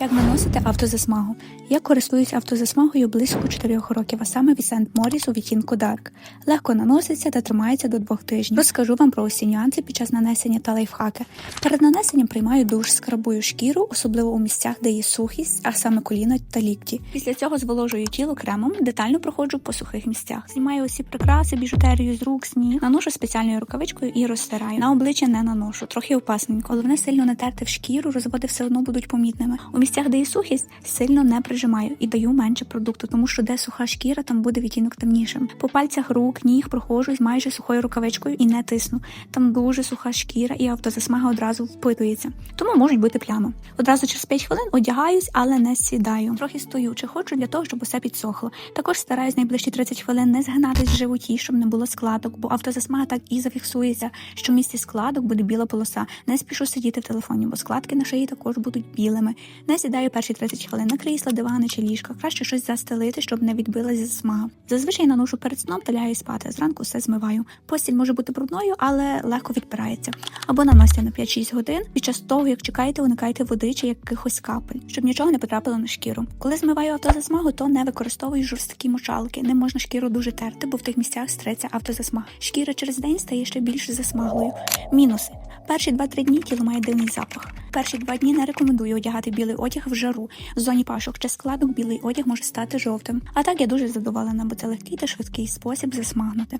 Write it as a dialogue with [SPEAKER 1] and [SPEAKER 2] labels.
[SPEAKER 1] Як наносити автозасмагу? Я користуюсь автозасмагою близько 4 років, а саме від Сент Моріс у відтінку Dark. Легко наноситься та тримається до 2 тижнів. Розкажу вам про усі нюанси під час нанесення та лайфхаки. Перед нанесенням приймаю душ, скрабую шкіру, особливо у місцях, де є сухість, а саме коліна та лікті. Після цього зволожую тіло кремом, детально проходжу по сухих місцях. Знімаю усі прикраси, біжутерію з рук, з наношу спеціальною рукавичкою і розтираю. На обличчя не наношу, трохи опасненько. Головне сильно не терти в шкіру, розводи все одно будуть помітними. Місцях, де є сухість, сильно не прижимаю і даю менше продукту, тому що де суха шкіра, там буде відтінок темнішим. По пальцях рук, ніг проходжу з майже сухою рукавичкою і не тисну. Там дуже суха шкіра і автозасмага одразу впитується. Тому можуть бути плями. Одразу через 5 хвилин одягаюсь, але не сідаю. Трохи стою чи ходжу для того, щоб усе підсохло. Також стараюсь найближчі 30 хвилин не згинатись в животі, щоб не було складок, бо автозасмага так і зафіксується, що в місці складок буде біла полоса. Не спішу сидіти в телефоні, бо складки на шиї також будуть білими. Не сідаю перші 30 хвилин на крісла, дивани чи ліжка. Краще щось застелити, щоб не відбилася засмага. Зазвичай наношу перед сном та лягаю спати. Зранку все змиваю. Постіль може бути брудною, але легко відпирається. Або наносите на 5-6 годин. Під час того, як чекаєте, уникайте води чи якихось капель, щоб нічого не потрапило на шкіру. Коли змиваю автозасмагу, то не використовую жорсткі мочалки. Не можна шкіру дуже терти, бо в тих місцях стреться автозасмаг. Шкіра через день стає ще більш засмаглою. Мінуси: перші 2-3 дні тіло має дивний запах. Перші два дні не рекомендую одягати білий одяг в жару. В зоні пашок чи складок білий одяг може стати жовтим. А так я дуже задоволена, бо це легкий та швидкий спосіб засмагнути.